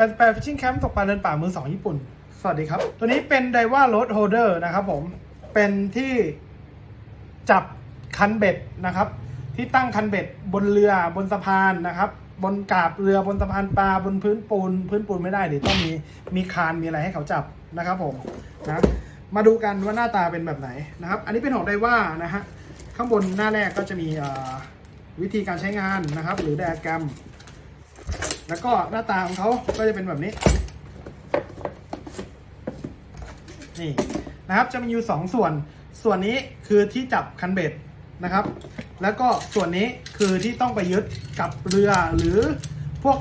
แปดฟิชชิ่งแคมป์ตกปลาเดินป่ามือสองญี่ปุ่น สวัสดีครับ ตัวนี้เป็นไดว่าโรดโฮเดอร์นะครับผม เป็นที่จับคันเบ็ดนะครับ ที่ตั้งคันเบ็ดบนเรือบนสะพานนะครับ บนกาบเรือบนสะพานปลาบนพื้นปูน พื้นปูนไม่ได้เดี๋ยวต้องมีมีคานมีอะไรให้เขาจับนะครับผมนะมาดูกันว่าหน้าตาเป็นแบบไหนนะครับ อันนี้เป็นของไดว่านะฮะข้างบนหน้าแรกก็จะมีวิธีการใช้งานนะครับ หรือไดอะแกรม แล้วก็หน้าตาของเขาก็จะเป็นแบบนี้ นี่นะครับ จะมีอยู่สองส่วน ส่วนนี้คือที่จับคันเบ็ดนะครับ แล้วก็ส่วนนี้คือที่ต้องไปยึดกับเรือหรือพวก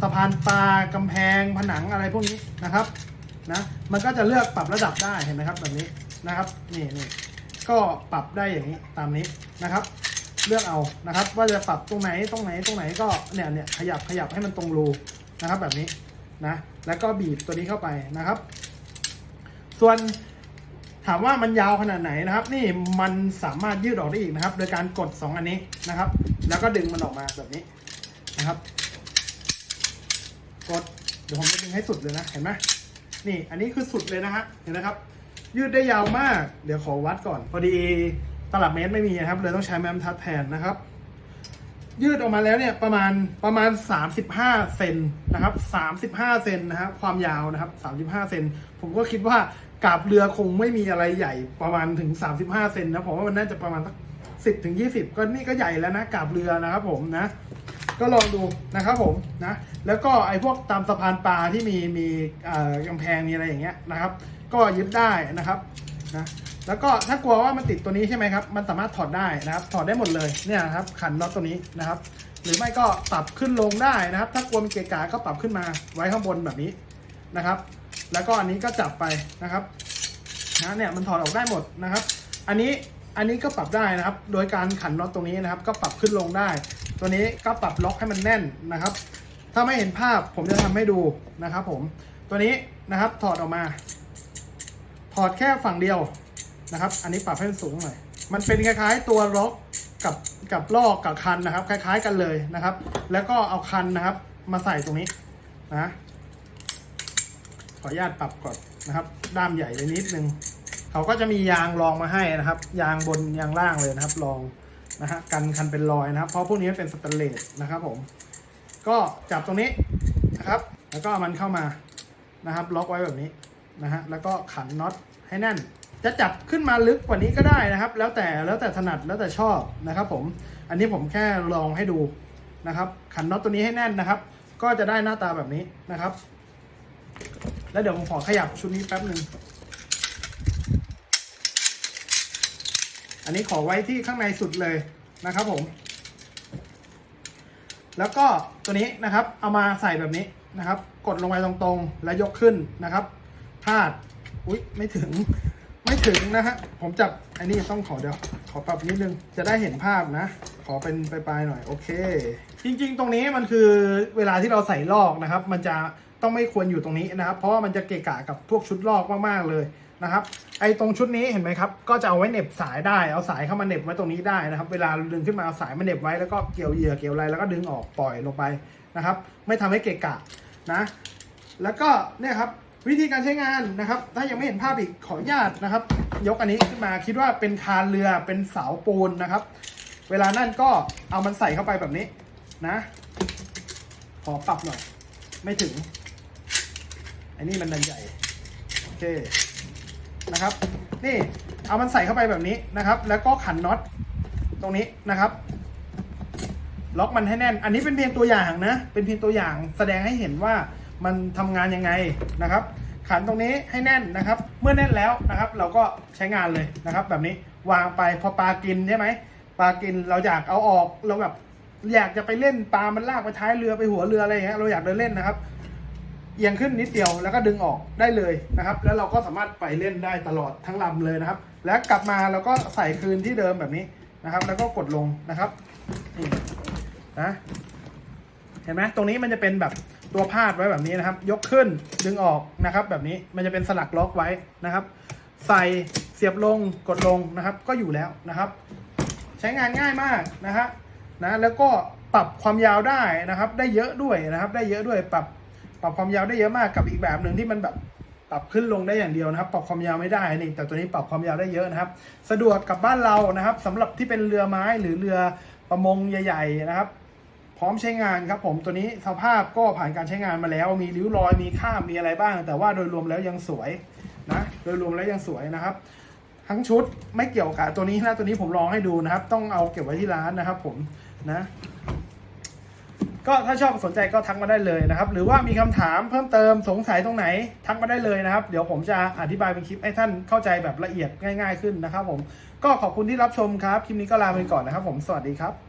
สะพานปลากำแพงผนังอะไรพวกนี้นะครับนะมันก็จะเลือกปรับระดับได้เห็นไหมครับแบบนี้นะครับนี่นี่ก็ปรับได้อย่างนี้ตามนี้นะครับ เลือกเอานะครับ ว่าจะปรับตรงไหนตรงไหนตรงไหนก็เนี่ยเนี่ยขยับขยับให้มันตรงรูนะครับ แบบนี้นะแล้วก็บีบตัวนี้เข้าไปนะครับ ส่วนถามว่ามันยาวขนาดไหนนะครับ นี่มันสามารถยืดออกได้อีกนะครับ โดยการกด 2 อันนี้นะครับ แล้วก็ดึงมันออกมาแบบนี้นะครับ กดเดี๋ยวผมจะดึงให้สุดเลยนะเห็นไหมนี่อันนี้คือสุดเลยนะฮะเห็นนะครับ ยืดได้ยาวมาก เดี๋ยวขอวัดก่อน พอดี ตลับเมตรไม่มีนะครับเลยต้องใช้แมมทัดแทนนะครับ ยืดออกมาแล้วเนี่ยประมาณประมาณ 35เซนนะครับ 35เซนนะครับความยาวนะครับ 35เซนผมก็คิดว่ากาบเรือคงไม่มีอะไรใหญ่ประมาณถึง 35เซนนะผมว่ามันน่าจะประมาณสัก10ถึง20 ก็นี่ก็ใหญ่แล้วนะกาบเรือนะครับผมนะก็ลองดูนะครับผมนะแล้วก็ไอ้พวกตามสะพานปลาที่มีมีอ่อกำแพงมีอะไรอย่างเงี้ยนะครับ ก็ยึดได้นะครับนะ แล้วก็ถ้ากลัวว่ามันติดตัวนี้ใช่ไหมครับ มันสามารถถอดได้นะครับ ถอดได้หมดเลยเนี่ยนะครับ ขันน็อตตัวนี้นะครับ หรือไม่ก็ปรับขึ้นลงได้นะครับ ถ้ากลัวมันเกะกะก็ปรับขึ้นมาไว้ข้างบนแบบนี้นะครับ แล้วก็อันนี้ก็จับไปนะครับนะเนี่ยมันถอดออกได้หมดนะครับ อันนี้อันนี้ก็ปรับได้นะครับ โดยการขันน็อตตรงนี้นะครับ ก็ปรับขึ้นลงได้ ตัวนี้ก็ปรับล็อกให้มันแน่นนะครับ ถ้าไม่เห็นภาพผมจะทำให้ดูนะครับ ผมตัวนี้นะครับถอดออกมา ถอดแค่ฝั่งเดียว นะครับ อันนี้ปรับให้มันสูงหน่อย มันเป็นคล้ายๆตัวล็อกกับกับลอกกับคันนะครับ คล้าย ๆ กันเลยนะครับ แล้วก็เอาคันนะครับ มาใส่ตรงนี้นะขออนุญาตปรับก่อนนะครับ ด้ามใหญ่ไปนิดนึงเขาก็จะมียางรองมาให้นะครับ ยางบนยางล่างเลยนะครับรองนะฮะกันคันเป็นรอยนะครับ เพราะพวกนี้เป็นสแตนเลสนะครับ ผม ก็จับตรงนี้นะครับ แล้วก็เอามันเข้ามานะครับ ล็อกไว้แบบนี้นะฮะแล้วก็ขันน็อตให้แน่น จะจับขึ้นมาลึกกว่านี้ก็ได้นะครับ แล้วแต่แล้วแต่ถนัดแล้วแต่ชอบนะครับผมอันนี้ผมแค่ลองให้ดูนะครับขันน็อตตัวนี้ให้แน่นนะครับ ก็จะได้หน้าตาแบบนี้นะครับ แล้วเดี๋ยวผมขอขยับชุดนี้แป๊บหนึ่งอันนี้ขอไว้ที่ข้างในสุดเลยนะครับผม แล้วก็ตัวนี้นะครับ เอามาใส่แบบนี้นะครับ กดลงไปตรงๆ แล้วยกขึ้นนะครับพลาด อุ๊ย ไม่ถึง ไม่ถึงนะฮะ ผมจับอันนี้ต้องขอเดี๋ยว ขอปรับนิดนึง จะได้เห็นภาพนะ ขอเป็นปลายๆหน่อย โอเค จริงๆ ตรงนี้มันคือเวลาที่เราใส่ลอกนะครับ มันจะต้องไม่ควรอยู่ตรงนี้นะครับ เพราะว่ามันจะเกะกะกับพวกชุดลอกมากๆเลยนะครับ ไอ้ตรงชุดนี้เห็นไหมครับ ก็จะเอาไว้เหน็บสายได้ เอาสายเข้ามาเหน็บไว้ตรงนี้ได้นะครับ เวลาดึงขึ้นมาเอาสายมาเหน็บไว้แล้วก็เกี่ยวเหยื่อเกี่ยวอะไรแล้วก็ดึงออกปล่อยลงไปนะครับ ไม่ทำให้เกะกะนะ แล้วก็เนี่ยครับ วิธีการใช้งานนะครับ ถ้ายังไม่เห็นภาพอีกขออนุญาตนะครับ ยกอันนี้ขึ้นมาคิดว่าเป็นคานเรือเป็นเสาปูนนะครับ เวลานั่นก็เอามันใส่เข้าไปแบบนี้นะขอปรับหน่อย ไม่ถึงอันนี้มันดันใหญ่โอเคนะครับ นี่เอามันใส่เข้าไปแบบนี้นะครับ แล้วก็ขันน็อตตรงนี้นะครับ ล็อกมันให้แน่น อันนี้เป็นเพียงตัวอย่างนะ เป็นเพียงตัวอย่างแสดงให้เห็นว่า มันทำงานยังไงนะครับ ขันตรงนี้ให้แน่นนะครับ เมื่อแน่นแล้วนะครับ เราก็ใช้งานเลยนะครับ แบบนี้วางไปพอปลากินใช่ไหมปลากินเราอยากเอาออกเราแบบอยากจะไปเล่นปลามันลากไปท้ายเรือไปหัวเรืออะไรอย่างเงี้ยเราอยากเดินเล่นนะครับเอียงขึ้นนิดเดียวแล้วก็ดึงออกได้เลยนะครับ แล้วเราก็สามารถไปเล่นได้ตลอดทั้งลำเลยนะครับ แล้วกลับมาเราก็ใส่คืนที่เดิมแบบนี้นะครับ แล้วก็กดลงนะครับนี่นะเห็นไหมตรงนี้มันจะเป็นแบบ ตัวพาดไว้แบบนี้นะครับ ยกขึ้นดึงออกนะครับ แบบนี้มันจะเป็นสลักล็อกไว้นะครับ ใส่เสียบลงกดลงนะครับ ก็อยู่แล้วนะครับ ใช้งานง่ายมากนะฮะนะแล้วก็ปรับความยาวได้นะครับ ได้เยอะด้วยนะครับ ได้เยอะด้วยปรับปรับความยาวได้เยอะมากกับอีกแบบหนึ่งที่มันแบบปรับขึ้นลงได้อย่างเดียวนะครับ ปรับความยาวไม่ได้นี่ แต่ตัวนี้ปรับความยาวได้เยอะนะครับ สะดวกกับบ้านเรานะครับสำหรับที่เป็นเรือไม้หรือเรือประมงใหญ่ ๆ นะครับ พร้อมใช้งานครับผมตัวนี้สภาพก็ผ่านการใช้งานมาแล้ว มีริ้วรอยมีข้ามมีอะไรบ้าง แต่ว่าโดยรวมแล้วยังสวยนะโดยรวมแล้วยังสวยนะครับ ทั้งชุดไม่เกี่ยวกับตัวนี้นะตัวนี้ผมลองให้ดูนะครับ ต้องเอาเก็บไว้ที่ร้านนะครับ ผมนะก็ถ้าชอบสนใจก็ทักมาได้เลยนะครับ หรือว่ามีคำถามเพิ่มเติมสงสัยตรงไหน ทักมาได้เลยนะครับ เดี๋ยวผมจะอธิบายเป็นคลิปให้ท่านเข้าใจแบบละเอียดง่าย ๆขึ้นนะครับ ผมก็ขอบคุณที่รับชมครับคลิปนี้ก็ลาไปก่อนนะครับ ผมสวัสดีครับ